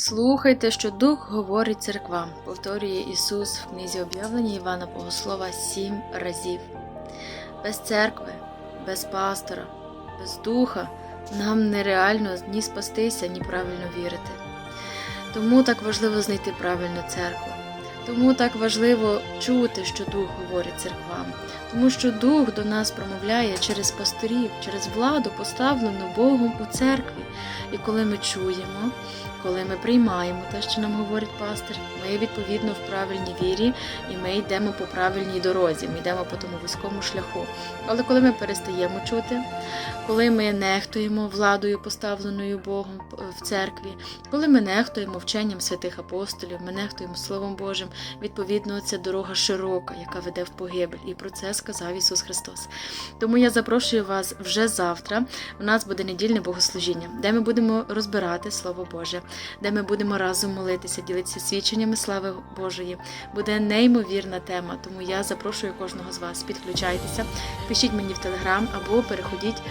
Слухайте, що Дух говорить церквам, повторює Ісус в книзі об'явлення Івана Богослова сім разів. Без церкви, без пастора, без духа нам нереально ні спастися, ні правильно вірити. Тому так важливо знайти правильну церкву. Тому так важливо чути, що Дух говорить церквам, тому що Дух до нас промовляє через пасторів, через владу, поставлену Богом у церкві. І коли ми чуємо, коли ми приймаємо те, що нам говорить пастир, ми відповідно в правильній вірі і ми йдемо по правильній дорозі, ми йдемо по тому вузькому шляху. Але коли ми перестаємо чути, коли ми нехтуємо владою, поставленою Богом в церкві, коли ми нехтуємо вченням святих апостолів, ми нехтуємо Словом Божим, відповідно, це дорога широка, яка веде в погибель. І про це сказав Ісус Христос. Тому я запрошую вас вже завтра. У нас буде недільне богослужіння, де ми будемо розбирати Слово Боже, де ми будемо разом молитися, ділитися свідченнями слави Божої. Буде неймовірна тема, тому я запрошую кожного з вас. Підключайтеся, пишіть мені в телеграм або переходіть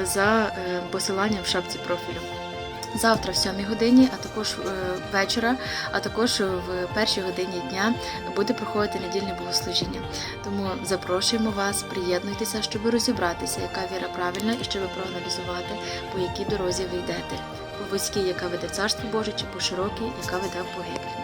е, за е, посиланням в шапці профілю. Завтра в 7 годині, а також е, вечора, а також в першій годині дня буде проходити недільне богослужіння. Тому запрошуємо вас, приєднуйтеся, щоб розібратися, яка віра правильна, і щоб проаналізувати, по якій дорозі ви йдете. По вузькій, яка веде в царство Боже, чи по широкій, яка веде в погибель.